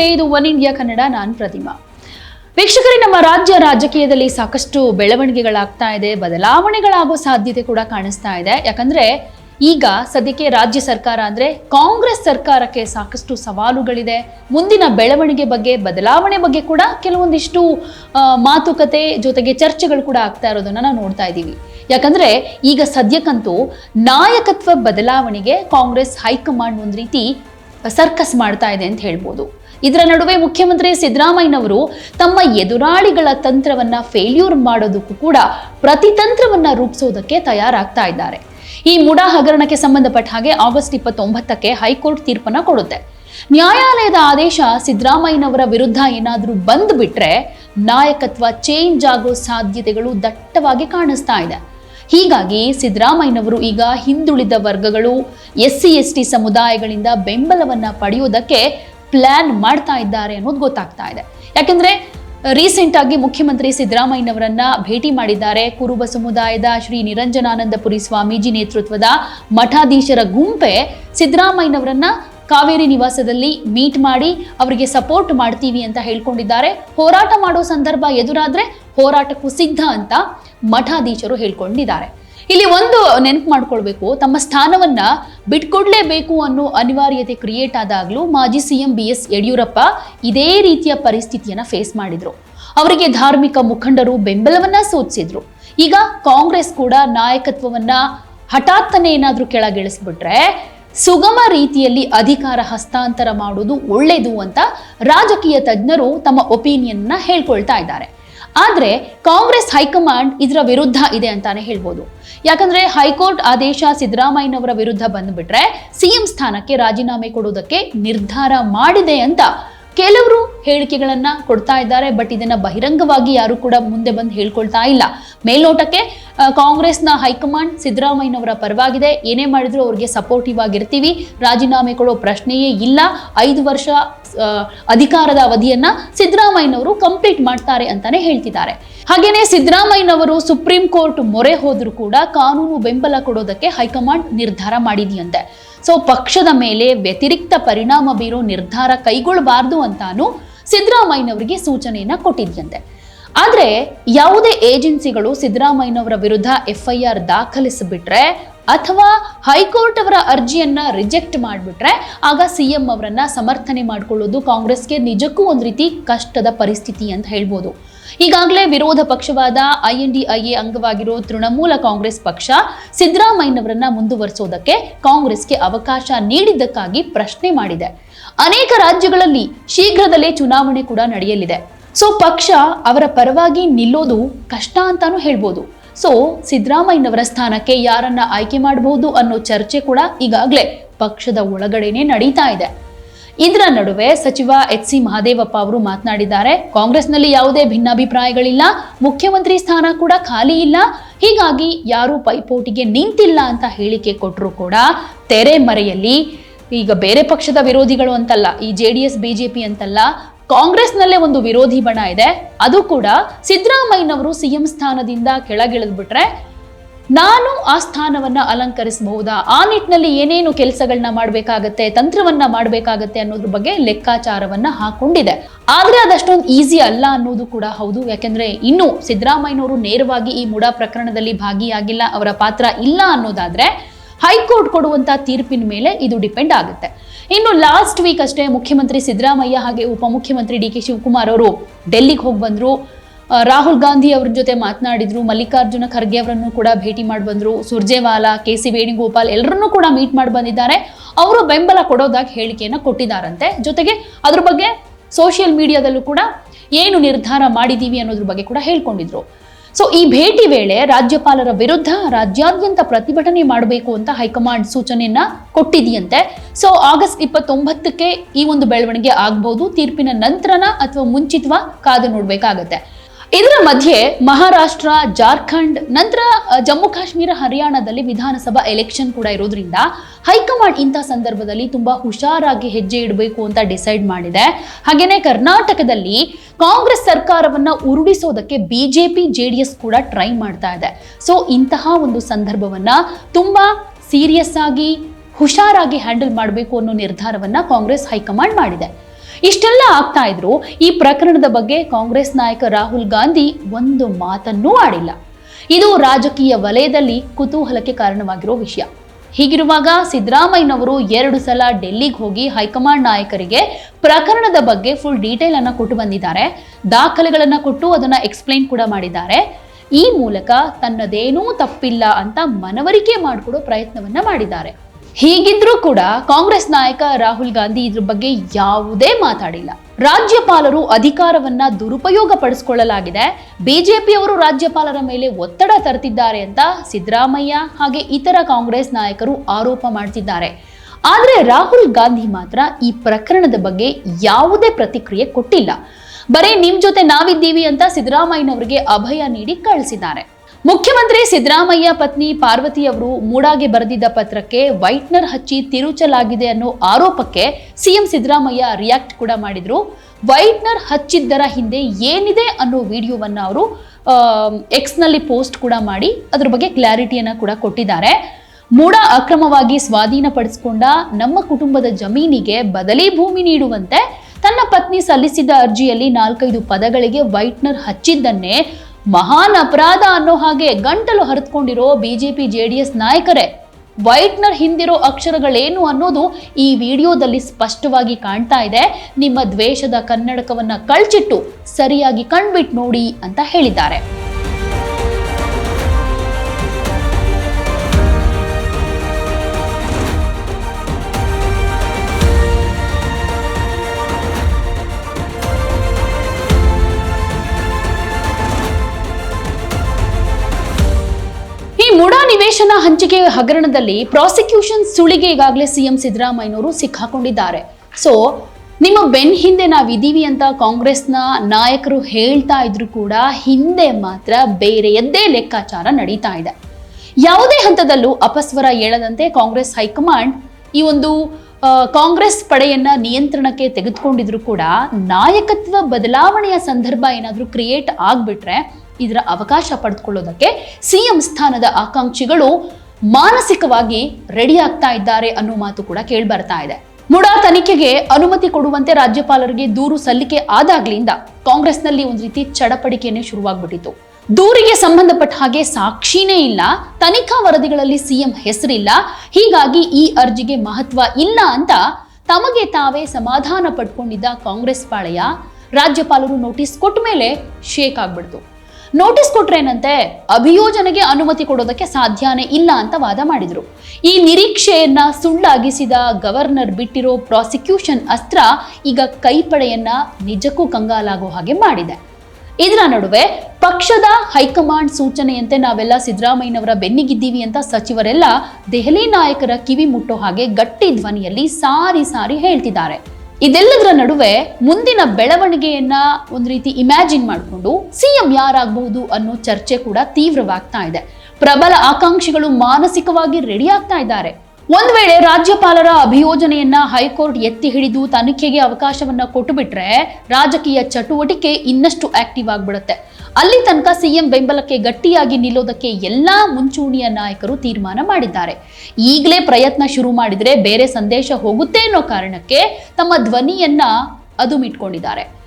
ನಮಸ್ತೆ ಇದು one India Kannada, ನಾನು ಪ್ರತಿಮಾ. ವೀಕ್ಷಕರೇ, ನಮ್ಮ ರಾಜ್ಯ ರಾಜಕೀಯದಲ್ಲಿ ಸಾಕಷ್ಟು ಬೆಳವಣಿಗೆಗಳಾಗ್ತಾ ಇದೆ ಬದಲಾವಣೆಗಳಾಗೋ ಸಾಧ್ಯತೆ ಕೂಡ ಕಾಣಿಸ್ತಾ ಇದೆ. ಯಾಕಂದ್ರೆ, ಈಗ ಸದ್ಯಕ್ಕೆ ರಾಜ್ಯ ಸರ್ಕಾರ ಅಂದ್ರೆ ಕಾಂಗ್ರೆಸ್ ಸರ್ಕಾರಕ್ಕೆ ಸಾಕಷ್ಟು ಸವಾಲುಗಳಿದೆ. ಮುಂದಿನ ಬೆಳವಣಿಗೆ ಬಗ್ಗೆ, ಬದಲಾವಣೆ ಬಗ್ಗೆ ಕೂಡ ಕೆಲವೊಂದಿಷ್ಟು ಮಾತುಕತೆ ಜೊತೆಗೆ ಚರ್ಚೆಗಳು ಕೂಡ ಆಗ್ತಾ ಇರೋದನ್ನ ನಾವು ನೋಡ್ತಾ ಇದ್ದೀವಿ. ಯಾಕಂದ್ರೆ, ಈಗ ಸದ್ಯಕ್ಕಂತೂ ನಾಯಕತ್ವ ಬದಲಾವಣೆಗೆ ಕಾಂಗ್ರೆಸ್ ಹೈಕಮಾಂಡ್ ಒಂದು ರೀತಿ ಸರ್ಕಸ್ ಮಾಡ್ತಾ ಇದೆ ಅಂತ ಹೇಳ್ಬೋದು. ಇದರ ನಡುವೆ ಮುಖ್ಯಮಂತ್ರಿ ಸಿದ್ದರಾಮಯ್ಯನವರು ತಮ್ಮ ಎದುರಾಳಿಗಳ ತಂತ್ರವನ್ನ ಫೇಲ್ಯೂರ್ ಮಾಡೋದಕ್ಕೂ ಕೂಡ ಪ್ರತಿತಂತ್ರವನ್ನ ರೂಪಿಸೋದಕ್ಕೆ ತಯಾರಾಗ್ತಾ ಇದ್ದಾರೆ. ಈ ಮುಡಾ ಹಗರಣಕ್ಕೆ ಸಂಬಂಧಪಟ್ಟ ಹಾಗೆ ಆಗಸ್ಟ್ ಇಪ್ಪತ್ತೊಂಬತ್ತಕ್ಕೆ ಹೈಕೋರ್ಟ್ ತೀರ್ಪನ್ನ ಕೊಡುತ್ತೆ. ನ್ಯಾಯಾಲಯದ ಆದೇಶ ಸಿದ್ದರಾಮಯ್ಯನವರ ವಿರುದ್ಧ ಏನಾದರೂ ಬಂದ್ಬಿಟ್ರೆ ನಾಯಕತ್ವ ಚೇಂಜ್ ಆಗೋ ಸಾಧ್ಯತೆಗಳು ದಟ್ಟವಾಗಿ ಕಾಣಿಸ್ತಾ ಇದೆ. ಹೀಗಾಗಿ ಸಿದ್ದರಾಮಯ್ಯನವರು ಈಗ ಹಿಂದುಳಿದ ವರ್ಗಗಳು ಎಸ್ ಸಿ ಎಸ್ ಟಿ ಸಮುದಾಯಗಳಿಂದ ಬೆಂಬಲವನ್ನ ಪಡೆಯೋದಕ್ಕೆ ಪ್ಲಾನ್ ಮಾಡ್ತಾ ಇದ್ದಾರೆ ಅನ್ನೋದು ಗೊತ್ತಾಗ್ತಾ ಇದೆ. ಯಾಕೆಂದ್ರೆ ರೀಸೆಂಟ್ ಆಗಿ ಮುಖ್ಯಮಂತ್ರಿ ಸಿದ್ದರಾಮಯ್ಯನವರನ್ನ ಭೇಟಿ ಮಾಡಿದ್ದಾರೆ. ಕುರುಬ ಸಮುದಾಯದ ಶ್ರೀ ನಿರಂಜನಾನಂದಪುರಿ ಸ್ವಾಮೀಜಿ ನೇತೃತ್ವದ ಮಠಾಧೀಶರ ಗುಂಪೆ ಸಿದ್ದರಾಮಯ್ಯನವರನ್ನ ಕಾವೇರಿ ನಿವಾಸದಲ್ಲಿ ಮೀಟ್ ಮಾಡಿ ಅವರಿಗೆ ಸಪೋರ್ಟ್ ಮಾಡ್ತೀವಿ ಅಂತ ಹೇಳ್ಕೊಂಡಿದ್ದಾರೆ. ಹೋರಾಟ ಮಾಡೋ ಸಂದರ್ಭ ಎದುರಾದ್ರೆ ಹೋರಾಟಕ್ಕೂ ಸಿದ್ಧ ಅಂತ ಮಠಾಧೀಶರು ಹೇಳ್ಕೊಂಡಿದ್ದಾರೆ. ಇಲ್ಲಿ ಒಂದು ನೆನಪು ಮಾಡ್ಕೊಳ್ಬೇಕು. ತಮ್ಮ ಸ್ಥಾನವನ್ನ ಬಿಟ್ಕೊಡ್ಲೇಬೇಕು ಅನ್ನೋ ಅನಿವಾರ್ಯತೆ ಕ್ರಿಯೇಟ್ ಆದಾಗಲೂ ಮಾಜಿ ಸಿಎಂ ಬಿ ಎಸ್ ಯಡಿಯೂರಪ್ಪ ಇದೇ ರೀತಿಯ ಪರಿಸ್ಥಿತಿಯನ್ನ ಫೇಸ್ ಮಾಡಿದ್ರು. ಅವರಿಗೆ ಧಾರ್ಮಿಕ ಮುಖಂಡರು ಬೆಂಬಲವನ್ನ ಸೂಚಿಸಿದ್ರು. ಈಗ ಕಾಂಗ್ರೆಸ್ ಕೂಡ ನಾಯಕತ್ವವನ್ನ ಹಠಾತ್ತನೆ ಏನಾದರೂ ಕೆಳಗಿಳಿಸ್ಬಿಟ್ರೆ ಸುಗಮ ರೀತಿಯಲ್ಲಿ ಅಧಿಕಾರ ಹಸ್ತಾಂತರ ಮಾಡೋದು ಒಳ್ಳೆಯದು ಅಂತ ರಾಜಕೀಯ ತಜ್ಞರು ತಮ್ಮ ಒಪಿನಿಯನ್ನ ಹೇಳ್ಕೊಳ್ತಾ ಇದ್ದಾರೆ. ಆದ್ರೆ ಕಾಂಗ್ರೆಸ್ ಹೈಕಮಾಂಡ್ ಇದರ ವಿರುದ್ಧ ಇದೆ ಅಂತಾನೆ ಹೇಳ್ಬೋದು. ಯಾಕಂದ್ರೆ ಹೈಕೋರ್ಟ್ ಆದೇಶ ಸಿದ್ದರಾಮಯ್ಯನವರ ವಿರುದ್ಧ ಬಂದ್ಬಿಟ್ರೆ ಸಿಎಂ ಸ್ಥಾನಕ್ಕೆ ರಾಜೀನಾಮೆ ಕೊಡೋದಕ್ಕೆ ನಿರ್ಧಾರ ಮಾಡಿದೆ ಅಂತ ಕೆಲವರು ಹೇಳಿಕೆಗಳನ್ನ ಕೊಡ್ತಾ ಇದ್ದಾರೆ ಬಟ್ ಇದನ್ನ ಬಹಿರಂಗವಾಗಿ ಯಾರು ಕೂಡ ಮುಂದೆ ಬಂದು ಹೇಳ್ಕೊಳ್ತಾ ಇಲ್ಲ. ಮೇಲ್ನೋಟಕ್ಕೆ ಕಾಂಗ್ರೆಸ್ನ ಹೈಕಮಾಂಡ್ ಸಿದ್ದರಾಮಯ್ಯನವರ ಪರವಾಗಿದೆ. ಏನೇ ಮಾಡಿದ್ರು ಅವ್ರಿಗೆ ಸಪೋರ್ಟಿವ್ ಆಗಿರ್ತೀವಿ. ರಾಜೀನಾಮೆ ಕೊಡೋ ಪ್ರಶ್ನೆಯೇ ಇಲ್ಲ. ಐದು ವರ್ಷ ಅಧಿಕಾರದ ಅವಧಿಯನ್ನ ಸಿದ್ದರಾಮಯ್ಯನವರು ಕಂಪ್ಲೀಟ್ ಮಾಡ್ತಾರೆ ಅಂತಾನೆ ಹೇಳ್ತಿದ್ದಾರೆ. ಹಾಗೇನೆ ಸಿದ್ದರಾಮಯ್ಯನವರು ಸುಪ್ರೀಂ ಕೋರ್ಟ್ ಮೊರೆ ಹೋದ್ರು ಕೂಡ ಕಾನೂನು ಬೆಂಬಲ ಕೊಡೋದಕ್ಕೆ ಹೈಕಮಾಂಡ್ ನಿರ್ಧಾರ ಮಾಡಿದೆಯಂತೆ. ಸೊ ಪಕ್ಷದ ಮೇಲೆ ವ್ಯತಿರಿಕ್ತ ಪರಿಣಾಮ ಬೀರೋ ನಿರ್ಧಾರ ಕೈಗೊಳ್ಳಬಾರ್ದು ಅಂತಾನು ಸಿದ್ದರಾಮಯ್ಯನವರಿಗೆ ಸೂಚನೆಯನ್ನ ಕೊಟ್ಟಿದ್ಯಂತೆ ಆದ್ರೆ ಯಾವುದೇ ಏಜೆನ್ಸಿಗಳು ಸಿದ್ದರಾಮಯ್ಯನವರ ವಿರುದ್ಧ ಎಫ್ಐಆರ್ ದಾಖಲಿಸಿಬಿಟ್ರೆ ಅಥವಾ ಹೈಕೋರ್ಟ್ ಅವರ ಅರ್ಜಿಯನ್ನ ರಿಜೆಕ್ಟ್ ಮಾಡಿಬಿಟ್ರೆ ಆಗ ಸಿಎಂ ಅವರನ್ನ ಸಮರ್ಥನೆ ಮಾಡಿಕೊಳ್ಳೋದು ಕಾಂಗ್ರೆಸ್ಗೆ ನಿಜಕ್ಕೂ ಒಂದು ರೀತಿ ಕಷ್ಟದ ಪರಿಸ್ಥಿತಿ ಅಂತ ಹೇಳ್ಬೋದು. ಈಗಾಗಲೇ ವಿರೋಧ ಪಕ್ಷವಾದ ಐಎನ್ಡಿಐಎ ಅಂಗವಾಗಿರೋ ತೃಣಮೂಲ ಕಾಂಗ್ರೆಸ್ ಪಕ್ಷ ಸಿದ್ದರಾಮಯ್ಯನವರನ್ನ ಮುಂದುವರಿಸೋದಕ್ಕೆ ಕಾಂಗ್ರೆಸ್ಗೆ ಅವಕಾಶ ನೀಡಿದ್ದಕ್ಕಾಗಿ ಪ್ರಶ್ನೆ ಮಾಡಿದೆ. ಅನೇಕ ರಾಜ್ಯಗಳಲ್ಲಿ ಶೀಘ್ರದಲ್ಲೇ ಚುನಾವಣೆ ಕೂಡ ನಡೆಯಲಿದೆ. ಸೊ, ಪಕ್ಷ ಅವರ ಪರವಾಗಿ ನಿಲ್ಲೋದು ಕಷ್ಟ ಅಂತಾನೂ ಹೇಳ್ಬೋದು. ಸೊ, ಸಿದ್ದರಾಮಯ್ಯನವರ ಸ್ಥಾನಕ್ಕೆ ಯಾರನ್ನ ಆಯ್ಕೆ ಮಾಡಬಹುದು ಅನ್ನೋ ಚರ್ಚೆ ಕೂಡ ಈಗಾಗಲೇ ಪಕ್ಷದ ಒಳಗಡೆನೆ ನಡೀತಾ ಇದೆ. ಇದರ ನಡುವೆ ಸಚಿವ ಎಚ್ ಸಿ ಮಹದೇವಪ್ಪ ಅವರು ಮಾತನಾಡಿದ್ದಾರೆ. ಕಾಂಗ್ರೆಸ್ನಲ್ಲಿ ಯಾವುದೇ ಭಿನ್ನಾಭಿಪ್ರಾಯಗಳಿಲ್ಲ. ಮುಖ್ಯಮಂತ್ರಿ ಸ್ಥಾನ ಕೂಡ ಖಾಲಿ ಇಲ್ಲ. ಹೀಗಾಗಿ ಯಾರು ಪೈಪೋಟಿಗೆ ನಿಂತಿಲ್ಲ ಅಂತ ಹೇಳಿಕೆ ಕೊಟ್ಟರು ಕೂಡ ತೆರೆ ಮರೆಯಲ್ಲಿ ಈಗ ಬೇರೆ ಪಕ್ಷದ ವಿರೋಧಿಗಳು ಅಂತಲ್ಲ, ಈ ಜೆ ಡಿ ಎಸ್ ಬಿಜೆಪಿ ಅಂತಲ್ಲ, ಕಾಂಗ್ರೆಸ್ನಲ್ಲೇ ಒಂದು ವಿರೋಧಿ ಬಣ ಇದೆ. ಅದು ಕೂಡ ಸಿದ್ದರಾಮಯ್ಯನವರು ಸಿಎಂ ಸ್ಥಾನದಿಂದ ಕೆಳಗಿಳಿದ್ಬಿಟ್ರೆ ನಾನು ಆ ಸ್ಥಾನವನ್ನ ಅಲಂಕರಿಸಬಹುದಾ? ಆ ನಿಟ್ಟಿನಲ್ಲಿ ಏನೇನು ಕೆಲಸಗಳನ್ನ ಮಾಡಬೇಕಾಗತ್ತೆ, ತಂತ್ರವನ್ನ ಮಾಡಬೇಕಾಗತ್ತೆ ಅನ್ನೋದ್ರ ಬಗ್ಗೆ ಲೆಕ್ಕಾಚಾರವನ್ನ ಹಾಕೊಂಡಿದೆ. ಆದ್ರೆ ಅದಷ್ಟೊಂದು ಈಸಿ ಅಲ್ಲ ಅನ್ನೋದು ಕೂಡ ಹೌದು. ಯಾಕೆಂದ್ರೆ ಇನ್ನು ಸಿದ್ದರಾಮಯ್ಯನವರು ನೇರವಾಗಿ ಈ ಮುಡಾ ಪ್ರಕರಣದಲ್ಲಿ ಭಾಗಿಯಾಗಿಲ್ಲ, ಅವರ ಪಾತ್ರ ಇಲ್ಲ ಅನ್ನೋದಾದ್ರೆ ಹೈಕೋರ್ಟ್ ಕೊಡುವಂತ ತೀರ್ಪಿನ ಮೇಲೆ ಇದು ಡಿಪೆಂಡ್ ಆಗುತ್ತೆ. ಇನ್ನು ಲಾಸ್ಟ್ ವೀಕ್ ಅಷ್ಟೇ ಮುಖ್ಯಮಂತ್ರಿ ಸಿದ್ದರಾಮಯ್ಯ ಹಾಗೆ ಉಪಮುಖ್ಯಮಂತ್ರಿ ಡಿ ಕೆ ಶಿವಕುಮಾರ್ ಅವರು ಡೆಲ್ಲಿಗೆ ಹೋಗಿ ಬಂದ್ರು. ರಾಹುಲ್ ಗಾಂಧಿ ಅವ್ರ ಜೊತೆ ಮಾತನಾಡಿದ್ರು, ಮಲ್ಲಿಕಾರ್ಜುನ ಖರ್ಗೆ ಅವರನ್ನು ಕೂಡ ಭೇಟಿ ಮಾಡಿ ಬಂದ್ರು, ಸುರ್ಜೇವಾಲಾ, ಕೆ ಸಿ ವೇಣುಗೋಪಾಲ್ ಎಲ್ಲರನ್ನೂ ಕೂಡ ಮೀಟ್ ಮಾಡಿ ಬಂದಿದ್ದಾರೆ. ಅವರು ಬೆಂಬಲ ಕೊಡೋದಾಗಿ ಹೇಳಿಕೆಯನ್ನು ಕೊಟ್ಟಿದ್ದಾರಂತೆ. ಜೊತೆಗೆ ಅದ್ರ ಬಗ್ಗೆ ಸೋಷಿಯಲ್ ಮೀಡಿಯಾದಲ್ಲೂ ಕೂಡ ಏನು ನಿರ್ಧಾರ ಮಾಡಿದೀವಿ ಅನ್ನೋದ್ರ ಬಗ್ಗೆ ಕೂಡ ಹೇಳ್ಕೊಂಡಿದ್ರು. ಸೊ ಈ ಭೇಟಿ ವೇಳೆ ರಾಜ್ಯಪಾಲರ ವಿರುದ್ಧ ರಾಜ್ಯಾದ್ಯಂತ ಪ್ರತಿಭಟನೆ ಮಾಡಬೇಕು ಅಂತ ಹೈಕಮಾಂಡ್ ಸೂಚನೆಯನ್ನ ಕೊಟ್ಟಿದೆಯಂತೆ. ಸೊ ಆಗಸ್ಟ್ ಇಪ್ಪತ್ತೊಂಬತ್ತಕ್ಕೆ ಈ ಒಂದು ಬೆಳವಣಿಗೆ ಆಗ್ಬೋದು, ತೀರ್ಪಿನ ನಂತರನ ಅಥವಾ ಮುಂಚಿತವ ಕಾದು ನೋಡ್ಬೇಕಾಗತ್ತೆ. ಇದರ ಮಧ್ಯೆ ಮಹಾರಾಷ್ಟ್ರ, ಜಾರ್ಖಂಡ್, ನಂತರ ಜಮ್ಮು ಕಾಶ್ಮೀರ, ಹರಿಯಾಣದಲ್ಲಿ ವಿಧಾನಸಭಾ ಎಲೆಕ್ಷನ್ ಕೂಡ ಇರೋದ್ರಿಂದ ಹೈಕಮಾಂಡ್ ಇಂಥ ಸಂದರ್ಭದಲ್ಲಿ ತುಂಬಾ ಹುಷಾರಾಗಿ ಹೆಜ್ಜೆ ಇಡಬೇಕು ಅಂತ ಡಿಸೈಡ್ ಮಾಡಿದೆ. ಹಾಗೇನೆ ಕರ್ನಾಟಕದಲ್ಲಿ ಕಾಂಗ್ರೆಸ್ ಸರ್ಕಾರವನ್ನ ಉರುಳಿಸೋದಕ್ಕೆ ಬಿಜೆಪಿ ಜೆಡಿಎಸ್ ಕೂಡ ಟ್ರೈ ಮಾಡ್ತಾ ಇದೆ. ಸೊ ಇಂತಹ ಒಂದು ಸಂದರ್ಭವನ್ನ ತುಂಬಾ ಸೀರಿಯಸ್ ಆಗಿ, ಹುಷಾರಾಗಿ ಹ್ಯಾಂಡಲ್ ಮಾಡಬೇಕು ಅನ್ನೋ ನಿರ್ಧಾರವನ್ನ ಕಾಂಗ್ರೆಸ್ ಹೈಕಮಾಂಡ್ ಮಾಡಿದೆ. ಇಷ್ಟೆಲ್ಲ ಆಗ್ತಾ ಇದ್ರು, ಈ ಪ್ರಕರಣದ ಬಗ್ಗೆ ಕಾಂಗ್ರೆಸ್ ನಾಯಕ ರಾಹುಲ್ ಗಾಂಧಿ ಒಂದು ಮಾತನ್ನೂ ಆಡಿಲ್ಲ. ಇದು ರಾಜಕೀಯ ವಲಯದಲ್ಲಿ ಕುತೂಹಲಕ್ಕೆ ಕಾರಣವಾಗಿರೋ ವಿಷಯ. ಹೀಗಿರುವಾಗ ಸಿದ್ದರಾಮಯ್ಯನವರು ಎರಡು ಸಲ ಡೆಲ್ಲಿಗೆ ಹೋಗಿ ಹೈಕಮಾಂಡ್ ನಾಯಕರಿಗೆ ಪ್ರಕರಣದ ಬಗ್ಗೆ ಫುಲ್ ಡೀಟೇಲ್ ಅನ್ನ ಕೊಟ್ಟು ಬಂದಿದ್ದಾರೆ. ದಾಖಲೆಗಳನ್ನ ಕೊಟ್ಟು ಅದನ್ನ ಎಕ್ಸ್ಪ್ಲೈನ್ ಕೂಡ ಮಾಡಿದ್ದಾರೆ. ಈ ಮೂಲಕ ತನ್ನದೇನೂ ತಪ್ಪಿಲ್ಲ ಅಂತ ಮನವರಿಕೆ ಮಾಡಿಕೊಡೋ ಪ್ರಯತ್ನವನ್ನ ಮಾಡಿದ್ದಾರೆ. ಹೀಗಿದ್ರೂ ಕೂಡ ಕಾಂಗ್ರೆಸ್ ನಾಯಕ ರಾಹುಲ್ ಗಾಂಧಿ ಇದ್ರ ಬಗ್ಗೆ ಯಾವುದೇ ಮಾತಾಡಿಲ್ಲ. ರಾಜ್ಯಪಾಲರು ಅಧಿಕಾರವನ್ನ ದುರುಪಯೋಗ ಪಡಿಸಿಕೊಳ್ಳಲಾಗಿದೆ. ಬಿಜೆಪಿಯವರು ರಾಜ್ಯಪಾಲರ ಮೇಲೆ ಒತ್ತಡ ತರ್ತಿದ್ದಾರೆ ಅಂತ ಸಿದ್ದರಾಮಯ್ಯ ಹಾಗೆ ಇತರ ಕಾಂಗ್ರೆಸ್ ನಾಯಕರು ಆರೋಪ ಮಾಡ್ತಿದ್ದಾರೆ. ಆದರೆ ರಾಹುಲ್ ಗಾಂಧಿ ಮಾತ್ರ ಈ ಪ್ರಕರಣದ ಬಗ್ಗೆ ಯಾವುದೇ ಪ್ರತಿಕ್ರಿಯೆ ಕೊಟ್ಟಿಲ್ಲ. ಬರೀ ನಿಮ್ ಜೊತೆ ನಾವಿದ್ದೀವಿ ಅಂತ ಸಿದ್ದರಾಮಯ್ಯನವರಿಗೆ ಅಭಯ ನೀಡಿ ಕಳಿಸಿದ್ದಾರೆ. ಮುಖ್ಯಮಂತ್ರಿ ಸಿದ್ದರಾಮಯ್ಯ ಪತ್ನಿ ಪಾರ್ವತಿ ಅವರು ಮೂಡಾಗೆ ಬರೆದಿದ್ದ ಪತ್ರಕ್ಕೆ ವೈಟ್ನರ್ ಹಚ್ಚಿ ತಿರುಚಲಾಗಿದೆ ಅನ್ನೋ ಆರೋಪಕ್ಕೆ ಸಿಎಂ ಸಿದ್ದರಾಮಯ್ಯ ರಿಯಾಕ್ಟ್ ಕೂಡ ಮಾಡಿದ್ರು. ವೈಟ್ನರ್ ಹಚ್ಚಿದ್ದರ ಹಿಂದೆ ಏನಿದೆ ಅನ್ನೋ ವಿಡಿಯೋವನ್ನ ಅವರು ಎಕ್ಸ್ನಲ್ಲಿ ಪೋಸ್ಟ್ ಕೂಡ ಮಾಡಿ ಅದ್ರ ಬಗ್ಗೆ ಕ್ಲಾರಿಟಿಯನ್ನ ಕೂಡ ಕೊಟ್ಟಿದ್ದಾರೆ. ಮೂಡ ಅಕ್ರಮವಾಗಿ ಸ್ವಾಧೀನಪಡಿಸಿಕೊಂಡ ನಮ್ಮ ಕುಟುಂಬದ ಜಮೀನಿಗೆ ಬದಲಿ ಭೂಮಿ ನೀಡುವಂತೆ ತನ್ನ ಪತ್ನಿ ಸಲ್ಲಿಸಿದ ಅರ್ಜಿಯಲ್ಲಿ ನಾಲ್ಕೈದು ಪದಗಳಿಗೆ ವೈಟ್ನರ್ ಹಚ್ಚಿದ್ದನ್ನೇ ಮಹಾನ್ ಅಪರಾಧ ಅನ್ನೋ ಹಾಗೆ ಗಂಟಲು ಹರಿದುಕೊಂಡಿರೋ ಬಿಜೆಪಿ ಜೆಡಿಎಸ್ ನಾಯಕರೇ, ವೈಟ್ನರ್ ಹಿಂದಿರೋ ಅಕ್ಷರಗಳೇನು ಅನ್ನೋದು ಈ ವಿಡಿಯೋದಲ್ಲಿ ಸ್ಪಷ್ಟವಾಗಿ ಕಾಣ್ತಾ ಇದೆ. ನಿಮ್ಮ ದ್ವೇಷದ ಕನ್ನಡಕವನ್ನ ಕಳ್ಚಿಟ್ಟು ಸರಿಯಾಗಿ ಕಣ್ಬಿಟ್ಟು ನೋಡಿ ಅಂತ ಹೇಳಿದ್ದಾರೆ. ನಿವೇಶನ ಹಂಚಿಕೆ ಹಗರಣದಲ್ಲಿ ಪ್ರಾಸಿಕ್ಯೂಷನ್ ಸುಳಿಗೆ ಈಗಾಗಲೇ ಸಿಎಂ ಸಿದ್ದರಾಮಯ್ಯನವರು ಸಿಕ್ಕಾಕೊಂಡಿದ್ದಾರೆ ಸೊ ನಿಮ್ಮ ಬೆನ್ ಹಿಂದೆ ನಾವಿದ್ದೀವಿ ಅಂತ ಕಾಂಗ್ರೆಸ್ನ ನಾಯಕರು ಹೇಳ್ತಾ ಇದ್ರು ಕೂಡ ಹಿಂದೆ ಮಾತ್ರ ಬೇರೆಯದ್ದೇ ಲೆಕ್ಕಾಚಾರ ನಡೀತಾ ಇದೆ. ಯಾವುದೇ ಹಂತದಲ್ಲೂ ಅಪಸ್ವರ ಏಳದಂತೆ ಕಾಂಗ್ರೆಸ್ ಹೈಕಮಾಂಡ್ ಈ ಒಂದು ಕಾಂಗ್ರೆಸ್ ಪಡೆಯನ್ನ ನಿಯಂತ್ರಣಕ್ಕೆ ತೆಗೆದುಕೊಂಡಿದ್ರು ಕೂಡ ನಾಯಕತ್ವ ಬದಲಾವಣೆಯ ಸಂದರ್ಭ ಏನಾದರೂ ಕ್ರಿಯೇಟ್ ಆಗ್ಬಿಟ್ರೆ ಇದರ ಅವಕಾಶ ಪಡೆದುಕೊಳ್ಳೋದಕ್ಕೆ ಸಿಎಂ ಸ್ಥಾನದ ಆಕಾಂಕ್ಷಿಗಳು ಮಾನಸಿಕವಾಗಿ ರೆಡಿ ಆಗ್ತಾ ಇದ್ದಾರೆ ಅನ್ನೋ ಮಾತು ಕೂಡ ಕೇಳ್ಬರ್ತಾ ಇದೆ. ಮುಡಾ ತನಿಖೆಗೆ ಅನುಮತಿ ಕೊಡುವಂತೆ ರಾಜ್ಯಪಾಲರಿಗೆ ದೂರು ಸಲ್ಲಿಕೆ ಆದಾಗ್ಲಿಂದ ಕಾಂಗ್ರೆಸ್ನಲ್ಲಿ ಒಂದು ರೀತಿ ಚಡಪಡಿಕೆನೇ ಶುರುವಾಗ್ಬಿಟ್ಟಿತ್ತು. ದೂರಿಗೆ ಸಂಬಂಧಪಟ್ಟ ಹಾಗೆ ಸಾಕ್ಷಿನೇ ಇಲ್ಲ, ತನಿಖಾ ವರದಿಗಳಲ್ಲಿ ಸಿಎಂ ಹೆಸರಿಲ್ಲ, ಹೀಗಾಗಿ ಈ ಅರ್ಜಿಗೆ ಮಹತ್ವ ಇಲ್ಲ ಅಂತ ತಮಗೆ ತಾವೇ ಸಮಾಧಾನ ಪಡ್ಕೊಂಡಿದ್ದ ಕಾಂಗ್ರೆಸ್ ಪಾಳೆಯ ರಾಜ್ಯಪಾಲರು ನೋಟಿಸ್ ಕೊಟ್ಟ ಮೇಲೆ ಶೇಕ್ ಆಗ್ಬಿಡ್ತು. ನೋಟಿಸ್ ಕೊಟ್ರೇನಂತೆ ಅಭಿಯೋಜನೆಗೆ ಅನುಮತಿ ಕೊಡೋದಕ್ಕೆ ಸಾಧ್ಯನೇ ಇಲ್ಲ ಅಂತ ವಾದ ಮಾಡಿದರು. ಈ ನಿರೀಕ್ಷೆಯನ್ನ ಸುಳ್ಳಾಗಿಸಿದ ಗವರ್ನರ್ ಬಿಟ್ಟಿರೋ ಪ್ರಾಸಿಕ್ಯೂಷನ್ ಅಸ್ತ್ರ ಈಗ ಕೈಪಡೆಯನ್ನ ನಿಜಕ್ಕೂ ಕಂಗಾಲಾಗೋ ಹಾಗೆ ಮಾಡಿದೆ. ಇದರ ನಡುವೆ ಪಕ್ಷದ ಹೈಕಮಾಂಡ್ ಸೂಚನೆಯಂತೆ ನಾವೆಲ್ಲ ಸಿದ್ದರಾಮಯ್ಯನವರ ಬೆನ್ನಿಗಿದ್ದೀವಿ ಅಂತ ಸಚಿವರೆಲ್ಲ ದೆಹಲಿ ನಾಯಕರ ಕಿವಿ ಮುಟ್ಟೋ ಹಾಗೆ ಗಟ್ಟಿ ಧ್ವನಿಯಲ್ಲಿ ಸಾರಿ ಸಾರಿ ಹೇಳ್ತಿದ್ದಾರೆ. ಇದೆಲ್ಲದರ ನಡುವೆ ಮುಂದಿನ ಬೆಳವಣಿಗೆಯನ್ನ ಒಂದು ರೀತಿ ಇಮ್ಯಾಜಿನ್ ಮಾಡಿಕೊಂಡು ಸಿಎಂ ಯಾರಾಗಬಹುದು ಅನ್ನೋ ಚರ್ಚೆ ಕೂಡ ತೀವ್ರವಾಗ್ತಾ ಇದೆ. ಪ್ರಬಲ ಆಕಾಂಕ್ಷಿಗಳು ಮಾನಸಿಕವಾಗಿ ರೆಡಿ ಆಗ್ತಾ ಇದ್ದಾರೆ. ಒಂದ್ ವೇಳೆ ರಾಜ್ಯಪಾಲರ ಅಭಿಯೋಜನೆಯನ್ನ ಹೈಕೋರ್ಟ್ ಎತ್ತಿ ಹಿಡಿದು ತನಿಖೆಗೆ ಅವಕಾಶವನ್ನ ಕೊಟ್ಟುಬಿಟ್ರೆ ರಾಜಕೀಯ ಚಟುವಟಿಕೆ ಇನ್ನಷ್ಟು ಆಕ್ಟಿವ್ ಆಗ್ಬಿಡುತ್ತೆ. ಅಲ್ಲಿ ತನಕ ಸಿಎಂ ಬೆಂಬಲಕ್ಕೆ ಗಟ್ಟಿಯಾಗಿ ನಿಲ್ಲೋದಕ್ಕೆ ಎಲ್ಲಾ ಮುಂಚೂಣಿಯ ನಾಯಕರು ತೀರ್ಮಾನ ಮಾಡಿದ್ದಾರೆ. ಈಗಲೇ ಪ್ರಯತ್ನ ಶುರು ಮಾಡಿದರೆ ಬೇರೆ ಸಂದೇಶ ಹೋಗುತ್ತೆ ಅನ್ನೋ ಕಾರಣಕ್ಕೆ ತಮ್ಮ ಧ್ವನಿಯನ್ನ ಅದುಮಿಟ್ಕೊಂಡಿದ್ದಾರೆ.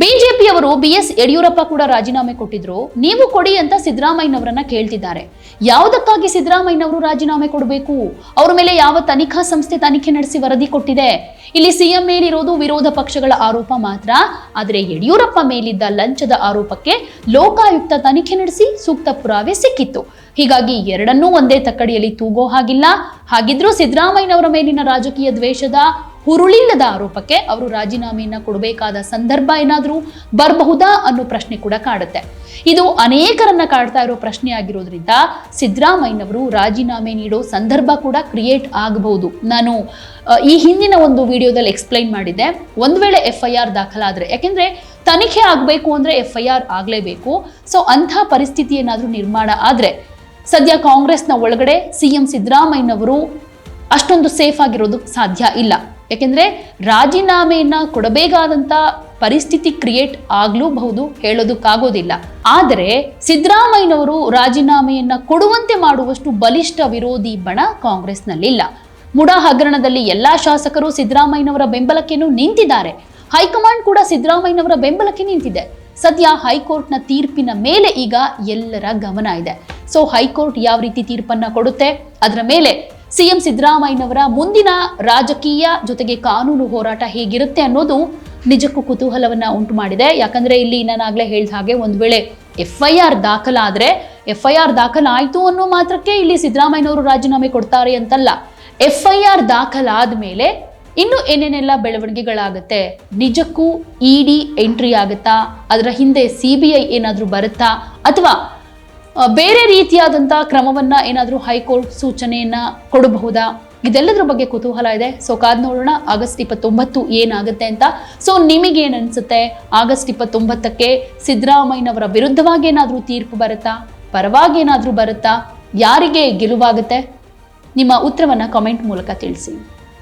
ಬಿಜೆಪಿಯವರು ಬಿ ಎಸ್ ಯಡಿಯೂರಪ್ಪ ಕೂಡ ರಾಜೀನಾಮೆ ಕೊಟ್ಟಿದ್ರು. ನೀವು ಕೊಡಿ ಅಂತ ಸಿದ್ದರಾಮಯ್ಯನವರನ್ನ ಕೇಳ್ತಿದ್ದಾರೆ. ಯಾವುದಕ್ಕಾಗಿ ಸಿದ್ದರಾಮಯ್ಯನವರು ರಾಜೀನಾಮೆ ಕೊಡಬೇಕು? ಅವ್ರ ಮೇಲೆ ಯಾವ ತನಿಖಾ ಸಂಸ್ಥೆ ತನಿಖೆ ನಡೆಸಿ ವರದಿ ಕೊಟ್ಟಿದೆ? ಇಲ್ಲಿ ಸಿಎಂ ಮೇಲಿರೋದು ವಿರೋಧ ಪಕ್ಷಗಳ ಆರೋಪ ಮಾತ್ರ. ಆದರೆ ಯಡಿಯೂರಪ್ಪ ಮೇಲಿದ್ದ ಲಂಚದ ಆರೋಪಕ್ಕೆ ಲೋಕಾಯುಕ್ತ ತನಿಖೆ ನಡೆಸಿ ಸೂಕ್ತ ಪುರಾವೆ ಸಿಕ್ಕಿತ್ತು. ಹೀಗಾಗಿ ಎರಡನ್ನೂ ಒಂದೇ ತಕ್ಕಡಿಯಲ್ಲಿ ತೂಗೋ ಹಾಗಿಲ್ಲ. ಹಾಗಿದ್ರೂ ಸಿದ್ದರಾಮಯ್ಯನವರ ಮೇಲಿನ ರಾಜಕೀಯ ದ್ವೇಷದ ಹುರುಳಿಲ್ಲದ ಆರೋಪಕ್ಕೆ ಅವರು ರಾಜೀನಾಮೆಯನ್ನ ಕೊಡಬೇಕಾದ ಸಂದರ್ಭ ಏನಾದರೂ ಬರಬಹುದಾ ಅನ್ನೋ ಪ್ರಶ್ನೆ ಕೂಡ ಕಾಡುತ್ತೆ. ಇದು ಅನೇಕರನ್ನ ಕಾಡ್ತಾ ಇರೋ ಪ್ರಶ್ನೆ ಆಗಿರೋದ್ರಿಂದ ಸಿದ್ದರಾಮಯ್ಯನವರು ರಾಜೀನಾಮೆ ನೀಡೋ ಸಂದರ್ಭ ಕೂಡ ಕ್ರಿಯೇಟ್ ಆಗಬಹುದು. ನಾನು ಈ ಹಿಂದಿನ ಒಂದು ವಿಡಿಯೋದಲ್ಲಿ ಎಕ್ಸ್ಪ್ಲೈನ್ ಮಾಡಿದ್ದೆ. ಒಂದು ವೇಳೆ ಎಫ್ ಐ ಆರ್ ದಾಖಲಾದರೆ, ಯಾಕೆಂದರೆ ತನಿಖೆ ಆಗಬೇಕು ಅಂದರೆ ಎಫ್ ಐ ಆರ್ ಆಗಲೇಬೇಕು. ಸೊ, ಅಂಥ ಪರಿಸ್ಥಿತಿ ಏನಾದರೂ ನಿರ್ಮಾಣ ಆದರೆ ಸದ್ಯ ಕಾಂಗ್ರೆಸ್ನ ಒಳಗಡೆ ಸಿ ಎಂ ಸಿದ್ದರಾಮಯ್ಯನವರು ಅಷ್ಟೊಂದು ಸೇಫ್ ಆಗಿರೋದು ಸಾಧ್ಯ ಇಲ್ಲ. ಯಾಕೆಂದ್ರೆ ರಾಜೀನಾಮೆಯನ್ನ ಕೊಡಬೇಕಾದಂತ ಪರಿಸ್ಥಿತಿ ಕ್ರಿಯೇಟ್ ಆಗ್ಲೂಬಹುದು, ಹೇಳೋದಕ್ಕಾಗೋದಿಲ್ಲ. ಆದರೆ ಸಿದ್ದರಾಮಯ್ಯನವರು ರಾಜೀನಾಮೆಯನ್ನ ಕೊಡುವಂತೆ ಮಾಡುವಷ್ಟು ಬಲಿಷ್ಠ ವಿರೋಧಿ ಬಣ ಕಾಂಗ್ರೆಸ್ನಲ್ಲಿಲ್ಲ. ಮುಡಾ ಹಗರಣದಲ್ಲಿ ಎಲ್ಲಾ ಶಾಸಕರು ಸಿದ್ದರಾಮಯ್ಯನವರ ಬೆಂಬಲಕ್ಕೇನು ನಿಂತಿದ್ದಾರೆ. ಹೈಕಮಾಂಡ್ ಕೂಡ ಸಿದ್ದರಾಮಯ್ಯನವರ ಬೆಂಬಲಕ್ಕೆ ನಿಂತಿದೆ. ಸದ್ಯ ಹೈಕೋರ್ಟ್ನ ತೀರ್ಪಿನ ಮೇಲೆ ಈಗ ಎಲ್ಲರ ಗಮನ ಇದೆ. ಸೊ ಹೈಕೋರ್ಟ್ ಯಾವ ರೀತಿ ತೀರ್ಪನ್ನ ಕೊಡುತ್ತೆ? ಅದರ ಮೇಲೆ ಸಿಎಂ ಸಿದ್ದರಾಮಯ್ಯನವರ ಮುಂದಿನ ರಾಜಕೀಯ ಜೊತೆಗೆ ಕಾನೂನು ಹೋರಾಟ ಹೇಗಿರುತ್ತೆ ಅನ್ನೋದು ನಿಜಕ್ಕೂ ಕುತೂಹಲವನ್ನ ಉಂಟು ಮಾಡಿದೆ ಯಾಕಂದ್ರೆ ಇಲ್ಲಿ ನಾನಾಗಲೇ ಹೇಳಿದ ಹಾಗೆ ಒಂದು ವೇಳೆ ಎಫ್ ಐ ಆರ್ ದಾಖಲಾದ್ರೆ ಎಫ್ ಐ ಆರ್ ದಾಖಲಾಯಿತು ಅನ್ನೋ ಮಾತ್ರಕ್ಕೆ ಇಲ್ಲಿ ಸಿದ್ದರಾಮಯ್ಯನವರು ರಾಜೀನಾಮೆ ಕೊಡ್ತಾರೆ ಅಂತಲ್ಲ. ಎಫ್ ಐ ಆರ್ ದಾಖಲಾದ ಮೇಲೆ ಇನ್ನು ಏನೇನೆಲ್ಲ ಬೆಳವಣಿಗೆಗಳಾಗುತ್ತೆ? ನಿಜಕ್ಕೂ ಇಡಿ ಎಂಟ್ರಿ ಆಗುತ್ತಾ? ಅದರ ಹಿಂದೆ ಸಿ ಬಿ ಐ ಏನಾದರೂ ಬರುತ್ತಾ? ಅಥವಾ ಬೇರೆ ರೀತಿಯಾದಂಥ ಕ್ರಮವನ್ನ ಏನಾದರೂ ಹೈಕೋರ್ಟ್ ಸೂಚನೆಯನ್ನ ಕೊಡಬಹುದಾ? ಇದೆಲ್ಲದರ ಬಗ್ಗೆ ಕುತೂಹಲ ಇದೆ. ಸೊ ಕಾದ್ ನೋಡೋಣ. ಆಗಸ್ಟ್ ಇಪ್ಪತ್ತೊಂಬತ್ತು ಏನಾಗುತ್ತೆ ಅಂತ. ಸೊ ನಿಮಗೇನು ಅನ್ಸುತ್ತೆ? ಆಗಸ್ಟ್ ಇಪ್ಪತ್ತೊಂಬತ್ತಕ್ಕೆ ಸಿದ್ದರಾಮಯ್ಯನವರ ವಿರುದ್ಧವಾಗಿ ಏನಾದರೂ ತೀರ್ಪು ಬರುತ್ತಾ? ಪರವಾಗಿ ಏನಾದರೂ ಬರುತ್ತಾ? ಯಾರಿಗೆ ಗೆಲುವಾಗುತ್ತೆ? ನಿಮ್ಮ ಉತ್ತರವನ್ನು ಕಾಮೆಂಟ್ ಮೂಲಕ ತಿಳಿಸಿ.